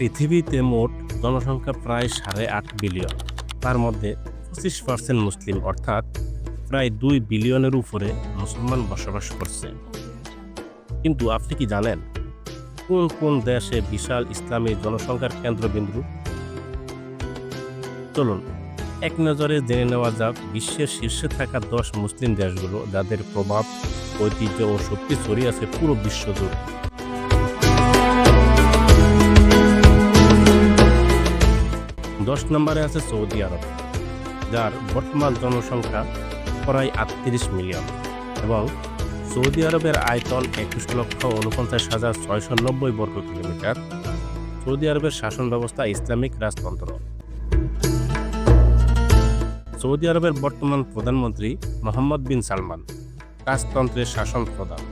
পৃথিবীতে মোট জনসংখ্যা প্রায় সাড়ে আট বিলিয়ন। তার মধ্যে পঁচিশ পার্সেন্ট মুসলিম, অর্থাৎ প্রায় দুই বিলিয়নের উপরে মুসলমান বসবাস করছে। কিন্তু আপনি কি জানেন কোন কোন দেশে বিশাল ইসলামী জনসংখ্যার কেন্দ্রবিন্দু? চলুন, এক নজরে জেনে নেওয়া যাক বিশ্বের শীর্ষে থাকা দশ মুসলিম দেশগুলো যাদের প্রভাব, ঐতিহ্য ও শক্তি ছড়িয়ে আছে পুরো বিশ্ব দশ নম্বরে আছে সৌদি আরব, যার বর্তমান জনসংখ্যা প্রায় আটত্রিশ মিলিয়ন এবং সৌদি আরবের আয়তন একুশ লক্ষ উনপঞ্চাশ হাজার ছয়শো নব্বই বর্গ কিলোমিটার। সৌদি আরবের শাসন ব্যবস্থা ইসলামিক রাজতন্ত্র। সৌদি আরবের বর্তমান প্রধানমন্ত্রী মোহাম্মদ বিন সালমান রাজতন্ত্রের শাসন প্রধান।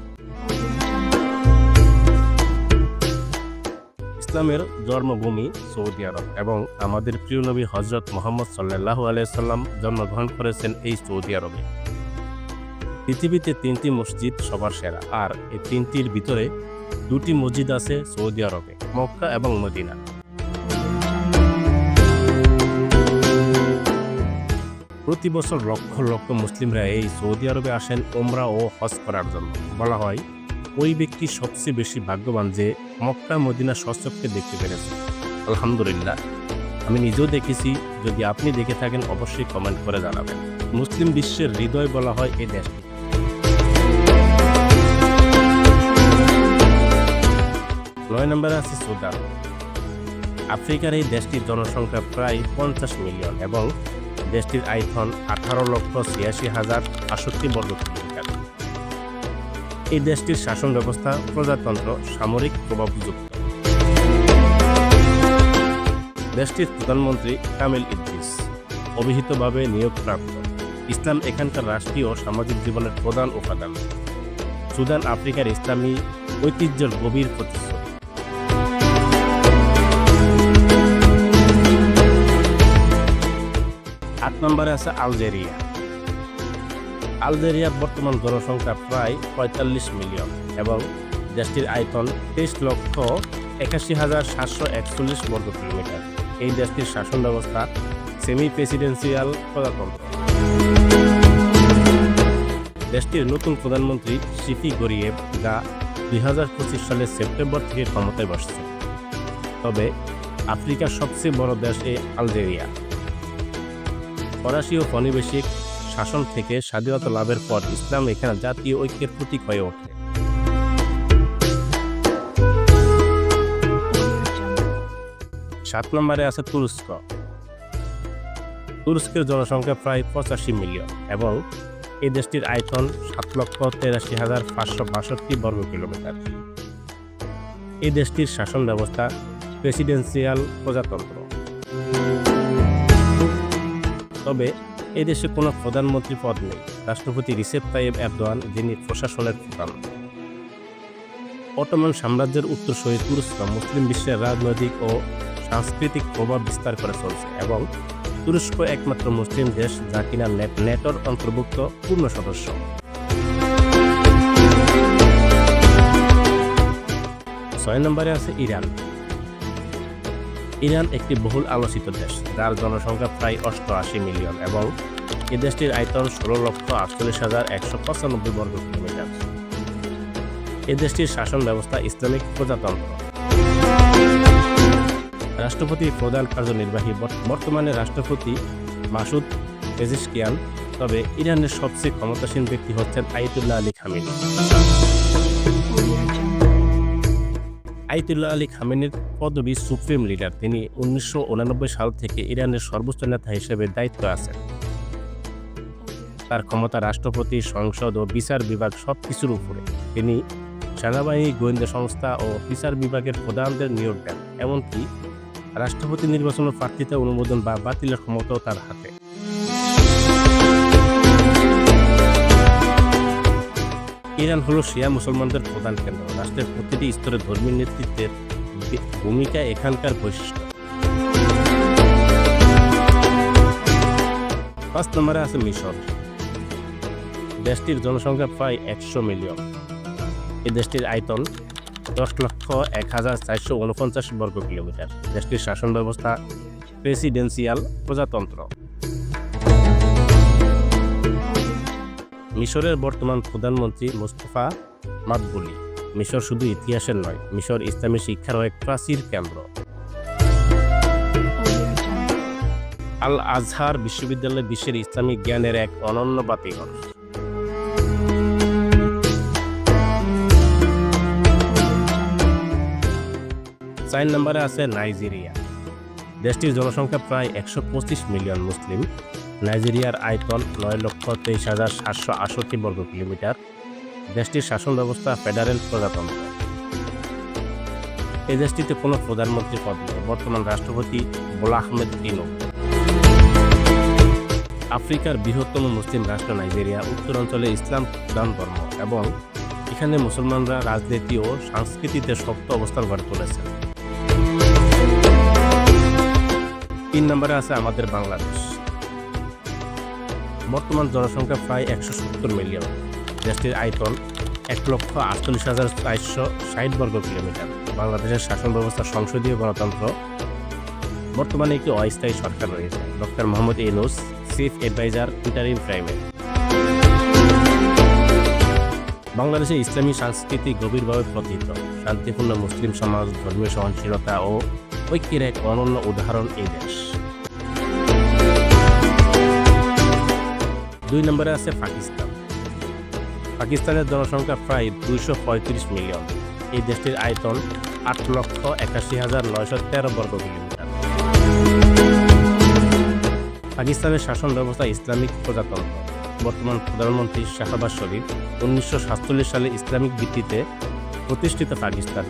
ইসলামের জন্মভূমি সৌদি আরব এবং আমাদের প্রিয় নবী হজরত মোহাম্মদ সাল্লাহ আলাইসাল্লাম জন্মগ্রহণ করেছেন এই সৌদি আরবে। পৃথিবীতে তিনটি মসজিদ সবার সেরা আর এই তিনটির ভিতরে দুটি মসজিদ আছে সৌদি আরবে, মক্কা এবং মদিনা। প্রতি বছর লক্ষ লক্ষ মুসলিমরা এই সৌদি আরবে আসেন ওমরা ও হজ করার জন্য। বলা হয় ওই ব্যক্তি সবচেয়ে বেশি ভাগ্যবান যে মক্কা মদিনা সচক্ষে দেখতে পেরেছে। আলহামদুলিল্লাহ। আমি নিজেও দেখেছি, যদি আপনি দেখে থাকেন, অবশ্যই কমেন্ট করে জানাবেন। মুসলিম বিশ্বের হৃদয় বলা হয় এই দেশটি নয় নম্বরে আছে সুদান। আফ্রিকার এই দেশটির জনসংখ্যা প্রায় পঞ্চাশ মিলিয়ন এবং দেশটির আয়তন আঠারো লক্ষ ছিয়াশি হাজার আষট্টি বর্গ কিলোমিটার এই দেশটির শাসন ব্যবস্থা, প্রজাতন্ত্র, সামরিক প্রভাবযুক্ত দেশটির প্রধানমন্ত্রী কামিল ইদ্রিস অভিহিতভাবে নিয়োগপ্রাপ্ত। ইসলাম এখানকার রাষ্ট্রীয় ও সামাজিক জীবনের প্রধান উপাদান। সুদান আফ্রিকার ইসলামী ঐতিহ্যের গভীর প্রতিশ্রুতি আট নম্বরে আছে আলজেরিয়া। আলজেরিয়ার বর্তমান জনসংখ্যা প্রায় পঁয়তাল্লিশ মিলিয়ন এবং দেশটির আয়তন তেইশ লক্ষ একাশি হাজার সাতশো একচল্লিশ বর্গ কিলোমিটার। এই দেশটির শাসন ব্যবস্থা সেমি প্রেসিডেন্সিয়াল প্রজাতন্ত্র। দেশটির নতুন প্রধানমন্ত্রী শিফি গরিয়েব যা দুই হাজার পঁচিশ সালের সেপ্টেম্বর থেকে ক্ষমতায় বসছে। তবে আফ্রিকার সবচেয়ে বড় দেশ এই আলজেরিয়া। ফরাসি ও ফনিবেশিক শাসন থেকে স্বাধীনতা লাভের পর ইসলাম এখানে জাতীয় ঐক্যের প্রতীক হয়ে ওঠে। সাত নম্বরে আছে তুরস্ক। তুরস্কের জনসংখ্যা প্রায় পঁচাশি মিলিয়ন এবং এই দেশটির আয়তন সাত লক্ষ তেরাশি হাজার পাঁচশো বাষট্টি বর্গ কিলোমিটার। এই দেশটির শাসন ব্যবস্থা প্রেসিডেন্সিয়াল প্রজাতন্ত্র। তবে দেশে কোনো প্রধানমন্ত্রী পদ নেই। রাষ্ট্রপতি রিসেপ তাইয়েব এরদোয়ান, যিনি প্রশাসনের প্রধান। অটোমান সাম্রাজ্যের উত্তর উত্তরসূরি তুরস্ক মুসলিম বিশ্বের রাজনৈতিক ও সাংস্কৃতিক প্রভাব বিস্তার করে চলছে এবং তুরস্ক একমাত্র মুসলিম দেশ যা কিনা নেটোর অন্তর্ভুক্ত পূর্ণ সদস্য। ছয় নম্বরে আছে ইরান। ইরান একটি বহুল আলোচিত দেশ, যার জনসংখ্যা প্রায় অষ্টআশি মিলিয়ন এবং এ দেশটির আয়তন ষোলো লক্ষ আটচল্লিশ হাজার একশো পঁচানব্বই বর্গ কিলোমিটার। এ দেশটির শাসন ব্যবস্থা ইসলামিক প্রজাতন্ত্র। রাষ্ট্রপতি প্রধান কার্যনির্বাহী বর্তমানে রাষ্ট্রপতি মাসুদ পেজিশকিয়ান, তবে ইরানের সবচেয়ে ক্ষমতাসীন ব্যক্তি হচ্ছেন Ayatollah Ali Khamenei. Ayatollah Ali খামেনির পদবি সুপ্রিম লিডার। তিনি উনিশশো সাল থেকে ইরানের সর্বোচ্চ নেতা হিসেবে দায়িত্ব আছেন। তার ক্ষমতা রাষ্ট্রপতি, সংসদ ও বিচার বিভাগ সব কিছুর উপরে। তিনি সেনাবাহিনী, গোয়েন্দা সংস্থা ও বিচার বিভাগের প্রধানদের নিয়োগ দেন, এমনকি রাষ্ট্রপতি নির্বাচনের প্রার্থিতা অনুমোদন বা বাতিলের ক্ষমতাও তার হাতে। ইরান হলো শিয়া মুসলমানদের প্রধান কেন্দ্র। রাষ্ট্রের প্রতিটি স্তরে ধর্মীয় নেতৃত্বের ভূমিকা এখানকার বৈশিষ্ট্য। পাঁচ নম্বরে আছে মিশর। দেশটির জনসংখ্যা প্রায় একশো মিলিয়ন। এই দেশটির আয়তন দশ লক্ষ এক হাজার চারশো উনপঞ্চাশ বর্গ কিলোমিটার। দেশটির শাসন ব্যবস্থা প্রেসিডেন্সিয়াল প্রজাতন্ত্র। মিশরের বর্তমান প্রধানমন্ত্রী মোস্তফা মাদবুলি। মিশর শুধু ইতিহাসের নয়, মিশর ইসলামী শিক্ষারও এক প্রাচীর কেন্দ্র। আল আজহার বিশ্ববিদ্যালয় বিশ্বের ইসলামিক জ্ঞানের এক অনন্য বাতিঘর। চার নম্বরে আছে নাইজেরিয়া। দেশটির জনসংখ্যা প্রায় একশো পঁচিশ মিলিয়ন মুসলিম। নাইজেরিয়ার আয়তন নয় লক্ষ তেইশ হাজার সাতশো আষট্টি বর্গ কিলোমিটার। দেশটির শাসন ব্যবস্থা ফেডারেল প্রজাতন্ত্র। এই দেশটিতে কোনো প্রধানমন্ত্রী পদ নেই, বর্তমান রাষ্ট্রপতি বোলা আহমেদ তিনো আফ্রিকার বৃহত্তম মুসলিম রাষ্ট্র নাইজেরিয়া, উত্তরাঞ্চলে ইসলাম প্রধান ধর্ম এবং এখানে মুসলমানরা রাজনীতি ও সংস্কৃতিতে শক্ত অবস্থান গড়ে তুলেছে তিন নম্বরে আছে আমাদের বাংলাদেশ। বর্তমান জনসংখ্যা প্রায় একশো সত্তর মিলিয়ন। দেশটির আয়তন এক লক্ষ আটচল্লিশ হাজার চারশো ষাট বর্গ কিলোমিটার। বাংলাদেশের শাসন ব্যবস্থা সংসদীয় গণতন্ত্র। বর্তমানে একটি অস্থায়ী সরকার রয়েছে। Doctor Mohammad Yunus, chief adviser interim প্রাইমে বাংলাদেশে ইসলামী সংস্কৃতি গভীরভাবে প্রতীত শান্তিপূর্ণ মুসলিম সমাজ, ধর্মীয় সহনশীলতা ও ঐক্যের এক অনন্য উদাহরণ এই দেশ। দুই নম্বরে আছে পাকিস্তান। পাকিস্তানের জনসংখ্যা প্রায় দুইশো পঁয়ত্রিশ মিলিয়ন। এই দেশটির আয়তন আট লক্ষ একাশি হাজার নয়শো তেরো বর্গ কিলোমিটার। পাকিস্তানের শাসন ব্যবস্থা ইসলামিক প্রজাতন্ত্র। বর্তমান প্রধানমন্ত্রী শাহবাজ শরীফ উনিশশো সাতচল্লিশ সালে ইসলামিক ভিত্তিতে প্রতিষ্ঠিত পাকিস্তান।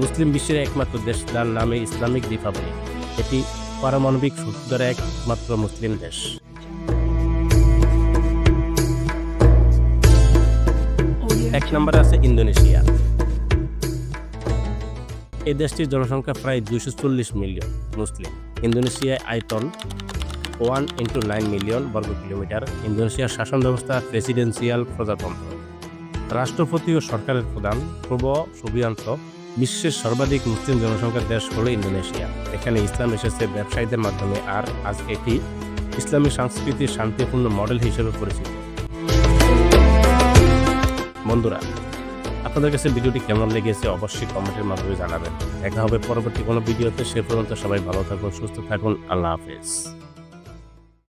মুসলিম বিশ্বের একমাত্র দেশ, যার নামে ইসলামিক রিপাবলিক। এটি পারমাণবিক সূত্রের একমাত্র মুসলিম দেশ। নম্বরে আছে ইন্দোনেশিয়া। এই দেশটির জনসংখ্যা প্রায় দুইশো চল্লিশ মিলিয়ন মুসলিম। ইন্দোনেশিয়ায় আয়তন ওয়ান ইন্টু নাইন মিলিয়ন বর্গ কিলোমিটার। ইন্দোনেশিয়ার শাসন ব্যবস্থা প্রেসিডেন্সিয়াল প্রজাতন্ত্র। রাষ্ট্রপতি ও সরকারের প্রধান পূর্ব সোভিয়ান্ত বিশ্বের সর্বাধিক মুসলিম জনসংখ্যার দেশ হল ইন্দোনেশিয়া। এখানে ইসলাম এসেছে ব্যবসায়ীদের মাধ্যমে আর আজ এটি ইসলামী সংস্কৃতির শান্তিপূর্ণ মডেল হিসেবে পরিচিত। বন্ধুরা, আপনাদের কাছে ভিডিওটি কেমন লেগেছে অবশ্যই কমেন্টের মাধ্যমে জানাবেন। দেখা হবে পরবর্তী কোনো ভিডিওতে, সে পর্যন্ত সবাই ভালো থাকুন, সুস্থ থাকুন, আল্লাহ হাফেজ।